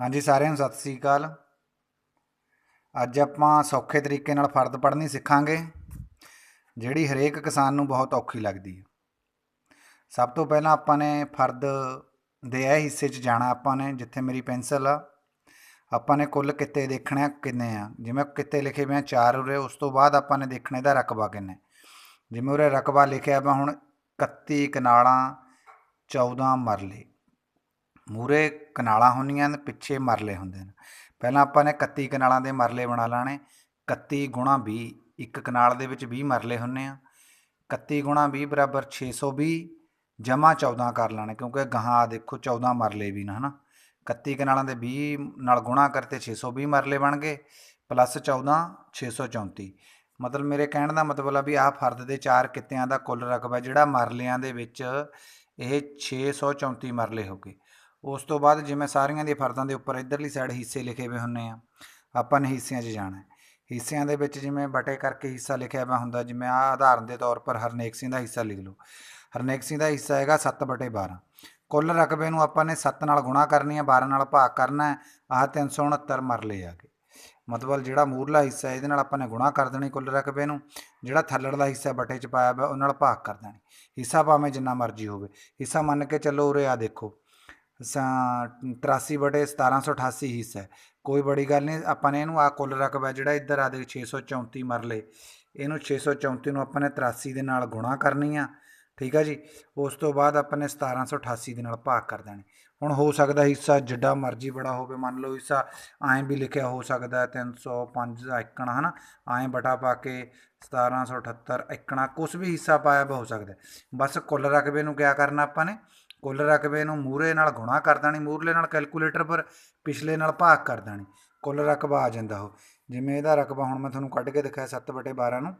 ਹਾਂਜੀ, ਸਾਰਿਆਂ ਨੂੰ ਸਤਿ ਸ੍ਰੀ ਅਕਾਲ। ਅੱਜ ਆਪਾਂ ਸੌਖੇ ਤਰੀਕੇ ਨਾਲ ਫਰਦ ਪੜ੍ਹਨੀ ਸਿੱਖਾਂਗੇ, ਜਿਹੜੀ ਹਰੇਕ ਕਿਸਾਨ ਨੂੰ ਬਹੁਤ ਔਖੀ ਲੱਗਦੀ ਹੈ। ਸਭ ਤੋਂ ਪਹਿਲਾਂ ਆਪਾਂ ਨੇ ਫਰਦ ਦੇ ਇਹ ਹਿੱਸੇ 'ਚ ਜਾਣਾ ਆਪਾਂ ਨੇ, ਜਿੱਥੇ ਮੇਰੀ ਪੈਨਸਲ ਆ। ਆਪਾਂ ਨੇ ਕੁੱਲ ਕਿੱਤੇ ਦੇਖਣੇ ਆ ਕਿੰਨੇ ਆ? ਜਿਵੇਂ ਕਿੱਤੇ ਲਿਖੇ ਹੋਏ ਆ ਚਾਰ ਉਰੇ, ਉਸ ਤੋਂ ਬਾਅਦ ਆਪਾਂ ਨੇ ਦੇਖਣੇ ਦਾ ਰਕਬਾ ਕਿੰਨੇ ਜਿਵੇਂ ਉਰੇ ਰਕਬਾ ਲਿਖਿਆ ਵਾ ਹੁਣ 31 ਕਨਾਲਾਂ 14 ਮਰਲੇ। ਮੂਰੇ ਕਨਾਲਾਂ ਹੁੰਦੀਆਂ ਨੇ, ਪਿੱਛੇ ਮਰਲੇ ਹੁੰਦੇ ਨੇ। ਪਹਿਲਾਂ ਆਪਾਂ ਨੇ 31 ਕਨਾਲਾਂ ਦੇ ਮਰਲੇ ਬਣਾ ਲਾਣੇ। 31 ਗੁਣਾ 20 ਇੱਕ ਕਨਾਲ ਦੇ ਵਿੱਚ 20 ਮਰਲੇ ਹੁੰਨੇ ਆ। 31 ਗੁਣਾ 20 ਬਰਾਬਰ 620 ਜਮਾ 14 ਕਰ ਲਾਣੇ, ਕਿਉਂਕਿ ਗਾਹਾਂ ਦੇਖੋ 14 ਮਰਲੇ ਵੀ ਨਾ, ਹਨਾ। 31 ਕਨਾਲਾਂ ਦੇ 20 ਨਾਲ ਗੁਣਾ ਕਰਤੇ 620 ਮਰਲੇ ਬਣ ਗਏ, ਪਲੱਸ 14 634 ਮਤਲਬ ਮੇਰੇ ਕਹਿਣ ਦਾ ਮਤਲਬ ਆ ਵੀ ਆਹ ਫਰਦ ਦੇ ਚਾਰ ਕਿੱਤਿਆਂ ਦਾ ਕੁੱਲ ਰਕਬਾ ਜਿਹੜਾ ਮਰਲਿਆਂ ਦੇ ਵਿੱਚ ਇਹ 634 ਮਰਲੇ ਹੋ ਗਏ। ਉਸ ਤੋਂ ਬਾਅਦ ਜਿਵੇਂ ਸਾਰੀਆਂ ਦੀਆਂ ਫਰਦਾਂ ਦੇ ਉੱਪਰ ਇਧਰਲੀ ਸਾਈਡ ਹਿੱਸੇ ਲਿਖੇ ਹੋਏ ਹੁੰਨੇ ਆ, ਆਪਾਂ ਨੇ ਹਿੱਸਿਆਂ 'ਚ ਜਾਣਾ ਹਿੱਸਿਆਂ ਦੇ ਵਿੱਚ ਜਿਵੇਂ ਬਟੇ ਕਰਕੇ ਹਿੱਸਾ ਲਿਖਿਆ ਹੋਇਆ ਹੁੰਦਾ, ਜਿਵੇਂ ਆ ਉਦਾਹਰਨ ਦੇ ਤੌਰ ਪਰ ਹਰਨੇਕ ਸਿੰਘ ਦਾ ਹਿੱਸਾ ਲਿਖ ਲਓ। ਹਰਨੇਕ ਸਿੰਘ ਦਾ ਹਿੱਸਾ ਹੈਗਾ 7 ਬਟੇ 12 ਕੁੱਲ ਰਕਬੇ ਨੂੰ ਆਪਾਂ ਨੇ 7 ਨਾਲ ਗੁਣਾ ਕਰਨੀ ਹੈ 12 ਨਾਲ ਭਾਗ ਕਰਨਾ ਹੈ, ਆਹ 369 ਮਰਲੇ ਆ ਗਏ ਮਤਲਬ ਜਿਹੜਾ ਮੂਰਲਾ ਹਿੱਸਾ ਇਹਦੇ ਨਾਲ ਆਪਾਂ ਨੇ ਗੁਣਾ ਕਰ ਦੇਣੀ ਕੁੱਲ ਰਕਬੇ ਨੂੰ। ਜਿਹੜਾ ਥੱਲੜਲਾ ਹਿੱਸਾ ਬਟੇ 'ਚ ਪਾਇਆ ਹੋਇਆ ਉਹ ਨਾਲ ਭਾਗ ਕਰ ਦੇਣੀ। ਹਿੱਸਾ ਭਾਵੇਂ ਜਿੰਨਾ ਮਰਜ਼ੀ ਹੋਵੇ। ਹਿੱਸਾ ਮੰਨ ਕੇ ਚੱਲੋ ਉਰੇ ਆ ਦੇਖੋ ਸਾ- 83 ਬਟੇ 1788 ਹਿੱਸਾ ਹੈ। ਕੋਈ ਬੜੀ ਗੱਲ ਨਹੀਂ, ਆਪਾਂ ਨੇ ਇਹਨੂੰ ਆ ਕੁੱਲ ਰਕਬਾ ਜਿਹੜਾ ਇੱਧਰ ਆ ਦੇ 634 ਮਰਲੇ ਇਹਨੂੰ 634 ਨੂੰ ਆਪਾਂ ਨੇ 83 ਦੇ ਨਾਲ ਗੁਣਾ ਕਰਨੀ ਆ, ਠੀਕ ਆ ਜੀ? ਉਸ ਤੋਂ ਬਾਅਦ ਆਪਾਂ ਨੇ 1788 ਦੇ ਨਾਲ ਭਾਗ ਕਰ ਦੇਣੀ। ਹੁਣ ਹੋ ਸਕਦਾ ਹਿੱਸਾ ਜਿੱਡਾ ਮਰਜ਼ੀ ਬੜਾ ਹੋਵੇ, ਮੰਨ ਲਓ ਹਿੱਸਾ ਐਂ ਵੀ ਲਿਖਿਆ ਹੋ ਸਕਦਾ ਹੈ 305 ਦਾ ਇੱਕਣਾ, ਹਨਾ? ਐਂ ਬਟਾ ਪਾ ਕੇ 1778 ਇੱਕਣਾ ਕੁਝ ਵੀ ਹਿੱਸਾ ਪਾਇਆ ਹੋ ਸਕਦਾ। ਬਸ ਕੁੱਲ ਰਕਬੇ ਨੂੰ ਕਿਆ ਕਰਨਾ ਆਪਾਂ ਨੇ? ਕੁੱਲ ਰਕਬੇ ਨੂੰ ਮੂਰੇ ਨਾਲ ਗੁਣਾ ਕਰ ਦੇਣੀ ਮੂਰਲੇ ਨਾਲ ਕੈਲਕੂਲੇਟਰ ਪਰ ਪਿਛਲੇ ਨਾਲ ਭਾਗ ਕਰ ਦੇਣੀ, ਕੁੱਲ ਰਕਬਾ ਆ ਜਾਂਦਾ ਉਹ। ਜਿਵੇਂ ਇਹਦਾ ਰਕਬਾ ਹੁਣ ਮੈਂ ਤੁਹਾਨੂੰ ਕੱਢ ਕੇ ਦਿਖਾਇਆ 7 ਬਟੇ 12 ਨੂੰ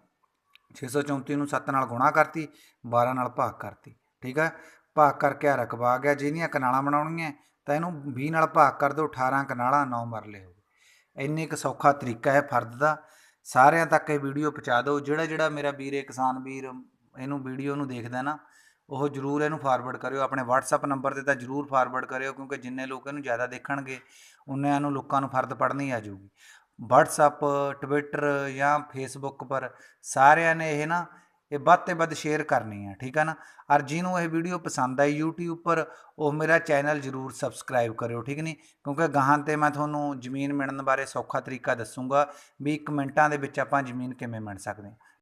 634 ਨੂੰ 7 ਨਾਲ ਗੁਣਾ ਕਰਤੀ 12 ਨਾਲ ਭਾਗ ਕਰਤੀ, ਠੀਕ ਹੈ ਭਾਗ ਕਰਕੇ ਆ ਰਕਬਾ ਆ ਗਿਆ ਜਿਹਦੀਆਂ ਕਨਾਲਾਂ ਬਣਾਉਣੀਆਂ, ਤਾਂ ਇਹਨੂੰ 20 ਨਾਲ ਭਾਗ ਕਰ ਦਿਓ 18 ਕਨਾਲਾਂ 9 ਮਰਲੇ ਹੋ ਗਏ। ਇੰਨੇ ਇੱਕ ਸੌਖਾ ਤਰੀਕਾ ਹੈ ਫਰਦ ਦਾ। ਸਾਰਿਆਂ ਤੱਕ ਇਹ ਵੀਡੀਓ ਪਹੁੰਚਾ ਦਿਓ। ਜਿਹੜਾ ਜਿਹੜਾ ਮੇਰਾ ਵੀਰੇ ਕਿਸਾਨ ਵੀਰ ਇਹਨੂੰ ਵੀਡੀਓ ਨੂੰ ਦੇਖਦਾ ਨਾ ਉਹ ਜਰੂਰ ਇਹਨੂੰ ਫਾਰਵਰਡ ਕਰਿਓ, ਆਪਣੇ WhatsApp ਨੰਬਰ ਤੇ ਤਾਂ ਜਰੂਰ ਫਾਰਵਰਡ ਕਰਿਓ, ਕਿਉਂਕਿ ਜਿੰਨੇ ਲੋਕ ਇਹਨੂੰ ਜ਼ਿਆਦਾ ਦੇਖਣਗੇ ਉਨਿਆਂ ਨੂੰ ਲੋਕਾਂ ਨੂੰ ਫਰਦ ਪੜ੍ਹਨੀ ਆ ਜਾਊਗੀ। WhatsApp ਟਵਿੱਟਰ ਜਾਂ Facebook ਪਰ ਸਾਰਿਆਂ ਨੇ ਇਹ ਨਾ, ਇਹ ਵੱਧ ਤੇ ਵੱਧ ਸ਼ੇਅਰ ਕਰਨੀ ਆ, ਠੀਕ ਆ ਨਾ? ਔਰ ਜਿਹਨੂੰ ਇਹ ਵੀਡੀਓ ਪਸੰਦ ਆਈ YouTube ਪਰ, ਉਹ ਮੇਰਾ ਚੈਨਲ ਜਰੂਰ ਸਬਸਕ੍ਰਾਈਬ ਕਰਿਓ, ਠੀਕ ਨਹੀਂ ਕਿਉਂਕਿ ਗਾਹਾਂ ਤੇ ਮੈਂ ਤੁਹਾਨੂੰ ਜ਼ਮੀਨ ਮਿਲਣ ਬਾਰੇ ਸੌਖਾ ਤਰੀਕਾ ਦੱਸੂਗਾ, ਵੀ ਕਮੈਂਟਾਂ ਦੇ ਵਿੱਚ ਆਪਾਂ ਜ਼ਮੀਨ ਕਿਵੇਂ ਮਿਣ ਸਕਦੇ ਹਾਂ